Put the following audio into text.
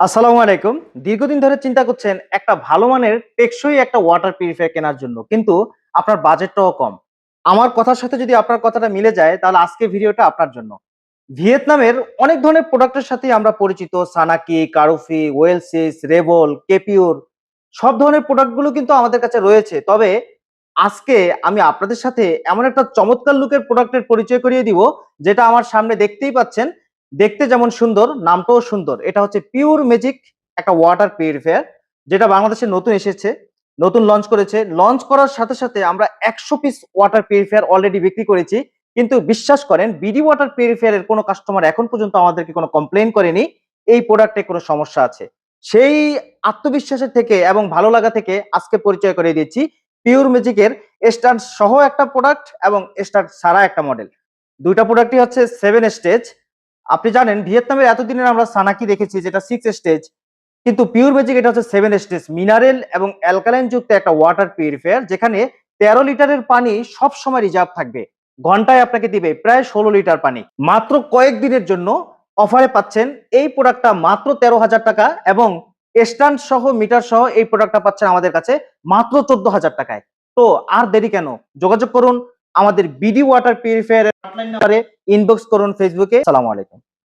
আসসালামু আলাইকুম। দীর্ঘদিন ধরে চিন্তা করছেন একটা ভালো মানের টেকসই একটা ওয়াটার পিউরিফায়ার কেনার জন্য, কিন্তু আপনার বাজেটটাও কম। আমার কথার সাথে যদি আপনার কথাটা মিলে যায়, তাহলে আজকে ভিডিওটা আপনার জন্য। ভিয়েতনামের অনেক ধরনের প্রোডাক্টের সাথে আমরা পরিচিত সানাকি কারুফি ওয়েলসিস রেবল কেপিওর সব ধরনের প্রোডাক্টগুলো কিন্তু আমাদের কাছে রয়েছে। তবে আজকে আমি আপনাদের সাথে এমন একটা চমৎকার লুকের প্রোডাক্টের পরিচয় করিয়ে দিব, যেটা আমার সামনে দেখতেই পাচ্ছেন। দেখতে যেমন সুন্দর, নামটাও সুন্দর। এটা হচ্ছে পিওর ম্যাজিক একটা ওয়াটার পিউরিফায়ার যেটা বাংলাদেশে নতুন এসেছে, নতুন লঞ্চ করেছে। লঞ্চ করার সাথে সাথে আমরা একশো পিস ওয়াটার পিউরিফায়ার অলরেডি বিক্রি করেছি। কিন্তু বিশ্বাস করেন বিডি ওয়াটার পিউরিফায়ারের কোনো কাস্টমার এখন পর্যন্ত আমাদেরকে কোনো কমপ্লেন করেনি, এই প্রোডাক্টে কোনো সমস্যা আছে। সেই আত্মবিশ্বাসের থেকে এবং ভালো লাগা থেকে আজকে পরিচয় করে দিয়েছি পিওর ম্যাজিকের স্টার্ট সহ একটা প্রোডাক্ট এবং স্টার ছাড়া একটা মডেল দুইটা প্রোডাক্টই হচ্ছে সেভেন স্টেজ আপনি জানেন, ভিয়েতনামের এতদিনের আমরা সানাকি দেখেছি যেটা সিক্স স্টেজ কিন্তু পিওর ম্যাজিক এটা হচ্ছে সেভেন স্টেজ মিনারেল এবং অ্যালকালাইন যুক্ত একটা ওয়াটার পিউরিফায়ার যেখানে তেরো লিটারের পানি সব সময় রিজার্ভ থাকবে। ঘন্টায় আপনাকে দিবে প্রায় ষোলো লিটার পানি। মাত্র কয়েক দিনের জন্য অফারে পাচ্ছেন এই প্রোডাক্টটা মাত্র তেরো হাজার টাকা এবং স্ট্যান্ড সহ মিটার সহ এই প্রোডাক্টটা পাচ্ছেন আমাদের কাছে মাত্র চোদ্দ হাজার টাকায়। তো আর দেরি কেন? যোগাযোগ করুন আমাদের বিডি ওয়াটার পিউরিফায়ার নাম্বারে ইনবক্স করুন ফেসবুকে সালামু আলাইকুম।